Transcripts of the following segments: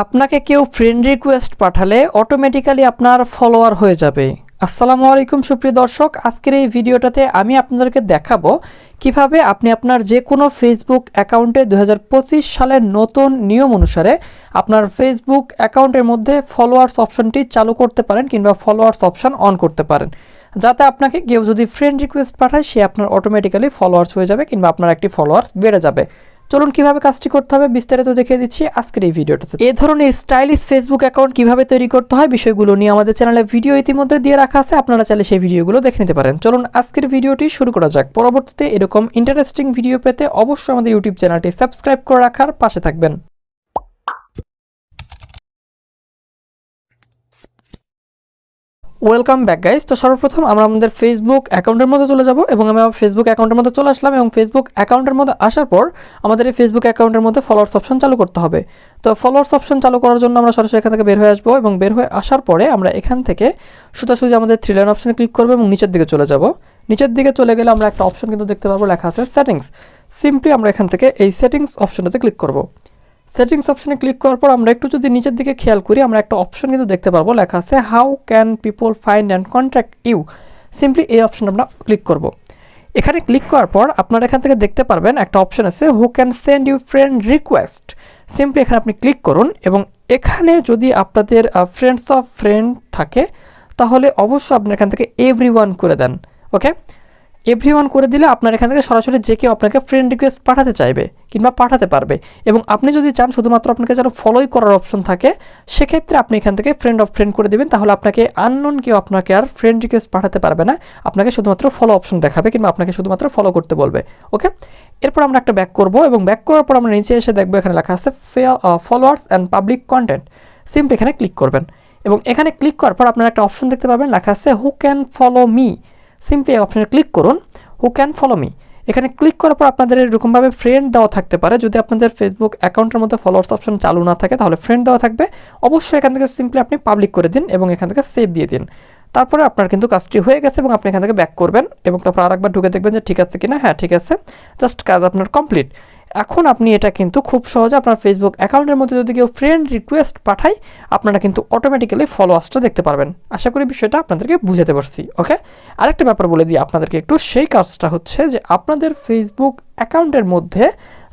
আপনাকে কেউ friend request পাঠালে অটোমেটিক্যালি আপনার ফলোয়ার হয়ে যাবে। আসসালামু আলাইকুম সুপ্রিয় দর্শক, আজকের এই ভিডিওটাতে আমি আপনাদেরকে দেখাবো কীভাবে আপনি আপনার যে কোনো ফেসবুক অ্যাকাউন্টে দু হাজার পঁচিশ সালের নতুন নিয়ম অনুসারে আপনার ফেসবুক অ্যাকাউন্টের মধ্যে ফলোয়ার্স অপশনটি চালু করতে পারেন কিংবা ফলোয়ার্স অপশন অন করতে পারেন। যাতে আপনাকে কেউ যদি ফ্রেন্ড রিকোয়েস্ট পাঠায়, সে আপনার অটোমেটিক্যালি ফলোয়ার্স হয়ে যাবে কিংবা আপনার একটি ফলোয়ার্স বেড়ে যাবে। চলুন কীভাবে কাজটি করতে হবে বিস্তারিত দেখিয়ে দিচ্ছি আজকের এই ভিডিওটাতে। এই ধরনের স্টাইলিশ ফেসবুক অ্যাকাউন্ট কীভাবে তৈরি করতে হয় বিষয়গুলো নিয়ে আমাদের চ্যানেলে ভিডিও ইতিমধ্যে দিয়ে রাখা আছে, আপনারা চাইলে সেই ভিডিওগুলো দেখে নিতে পারেন। চলুন আজকের ভিডিওটি শুরু করা যাক। পরবর্তীতে এরকম ইন্টারেস্টিং ভিডিও পেতে অবশ্যই আমাদের ইউটিউব চ্যানেলটি সাবস্ক্রাইব করে রাখার পাশে থাকবেন। ওয়েলকাম ব্যাক গাইস তো সর্বপ্রথম আমরা আমাদের ফেসবুক অ্যাকাউন্টের মধ্যে চলে যাব এবং আমি আমার ফেসবুক অ্যাকাউন্টের মধ্যে চলে আসলাম এবং ফেসবুক অ্যাকাউন্টের মধ্যে আসার পর আমাদের এই ফেসবুক অ্যাকাউন্টের মধ্যে ফলোয়ার্স অপশন চালু করতে হবে। তো ফলোয়ার্স অপশন চালু করার জন্য আমরা সরাসরি এখান থেকে বের হয়ে আসব এবং বের হয়ে আসার পরে আমরা এখান থেকে সোজাসুজি আমাদের থ্রি লাইন অপশনে ক্লিক করব এবং নিচের দিকে চলে যাব। নিচের দিকে চলে গেলে আমরা একটা অপশন কিন্তু দেখতে পারব লেখা আছে সেটিংস সিম্পলি আমরা এখান থেকে এই সেটিংস অপশনটাতে ক্লিক করব। সেটিংস অপশনে ক্লিক করার পর আমরা একটু যদি নিচের দিকে খেয়াল করি, আমরা একটা অপশন কিন্তু দেখতে পারব। লেখা আছে how can people find and contact you simply এই অপশন আমরা ক্লিক করব। এখানে ক্লিক করার পর আপনারা এখান থেকে দেখতে পারবেন একটা অপশন আছে who can send you friend request simply এখানে আপনি ক্লিক করুন এবং এখানে যদি আপনাদের ফ্রেন্ডস অফ ফ্রেন্ড থাকে, তাহলে অবশ্যই আপনি এখান থেকে এভরি করে দেন। ওকে এভরি করে দিলে আপনার এখান থেকে সরাসরি যে কেউ আপনাকে ফ্রেন্ড রিকোয়েস্ট পাঠাতে চাইবে কিংবা পাঠাতে পারবে এবং আপনি যদি চান শুধুমাত্র আপনাকে যেন ফলোই করার অপশন থাকে, সেক্ষেত্রে আপনি এখান থেকে ফ্রেন্ড অফ ফ্রেন্ড করে দেবেন, তাহলে আপনাকে আননোন কেউ আপনাকে আর ফ্রেন্ড রিকোয়েস্ট পাঠাতে পারবে না। আপনাকে শুধুমাত্র ফলো অপশন দেখাবে কিংবা আপনাকে শুধুমাত্র ফলো করতে বলবে ওকে এরপর আমরা একটা ব্যাক করব এবং ব্যাক করার পর আমরা নিচে এসে দেখব এখানে লেখা আছে followers and public content simply এখানে ক্লিক করবেন এবং এখানে ক্লিক করার পর আপনারা একটা অপশন দেখতে পাবেন, লেখা আছে who can follow me simply অপশনে ক্লিক করুন হু ক্যান ফলো মি এখানে ক্লিক করার পর আপনাদের এরকমভাবে ফ্রেন্ড দেওয়া থাকতে পারে। যদি আপনাদের ফেসবুক অ্যাকাউন্টের মধ্যে ফলোয়ার্স অপশন চালু না থাকে, তাহলে ফ্রেন্ড দেওয়া থাকবে। অবশ্যই এখান থেকে সিম্পলি আপনি পাবলিক করে দিন এবং এখান থেকে সেভ দিয়ে দিন। তারপরে আপনার কিন্তু কাজটি হয়ে গেছে এবং আপনি এখান থেকে ব্যাক করবেন এবং তারপর আরেকবার ঢুকে দেখবেন যে ঠিক আছে কিনা? হ্যাঁ ঠিক আছে। জাস্ট কাজ আপনার কমপ্লিট এখন আপনি এটা কিন্তু খুব সহজে আপনার ফেসবুক অ্যাকাউন্টের মধ্যে যদি কেউ ফ্রেন্ড রিকোয়েস্ট পাঠায়, আপনারা কিন্তু অটোমেটিক্যালি ফলোয়ার্সটা দেখতে পারবেন। আশা করি বিষয়টা আপনাদেরকে বুঝাতে পারছি ওকে আরেকটা ব্যাপার বলে দিই আপনাদেরকে একটু, সেই কাজটা হচ্ছে যে আপনাদের ফেসবুক অ্যাকাউন্টের মধ্যে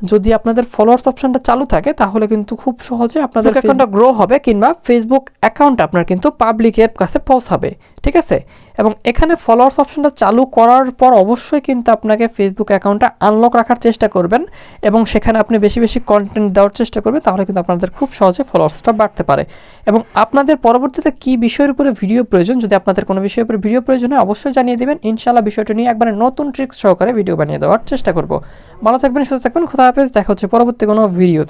যদি আপনাদের ফলোয়ার্স অপশনটা চালু থাকে তাহলে কিন্তু খুব সহজে আপনাদের অ্যাকাউন্টটা গ্রো হবে কিংবা ফেসবুক অ্যাকাউন্ট আপনার কিন্তু পাবলিকের কাছে পৌঁছাবে ঠিক আছে? এবং এখানে ফলোয়ার্স অপশনটা চালু করার পর অবশ্যই কিন্তু আপনাকে ফেসবুক অ্যাকাউন্টটা আনলক রাখার চেষ্টা করবেন এবং সেখানে আপনি বেশি বেশি কন্টেন্ট দেওয়ার চেষ্টা করবেন তাহলে কিন্তু আপনাদের খুব সহজে ফলোয়ার্সটা বাড়তে পারে। এবং আপনাদের পরবর্তীতে কি বিষয়ের উপরে ভিডিও প্রয়োজন যদি আপনাদের কোনো বিষয়ের উপরে ভিডিও প্রয়োজন হয় অবশ্যই জানিয়ে দেবেন। ইনশাল্লাহ বিষয়টা নিয়ে একবারে নতুন ট্রিক্স সহকারে ভিডিও বানিয়ে দেওয়ার চেষ্টা করব। ভালো থাকবেন সুস্থ থাকবেন। খোদা হাফেজ দেখা হচ্ছে পরবর্তী কোনো ভিডিওতে।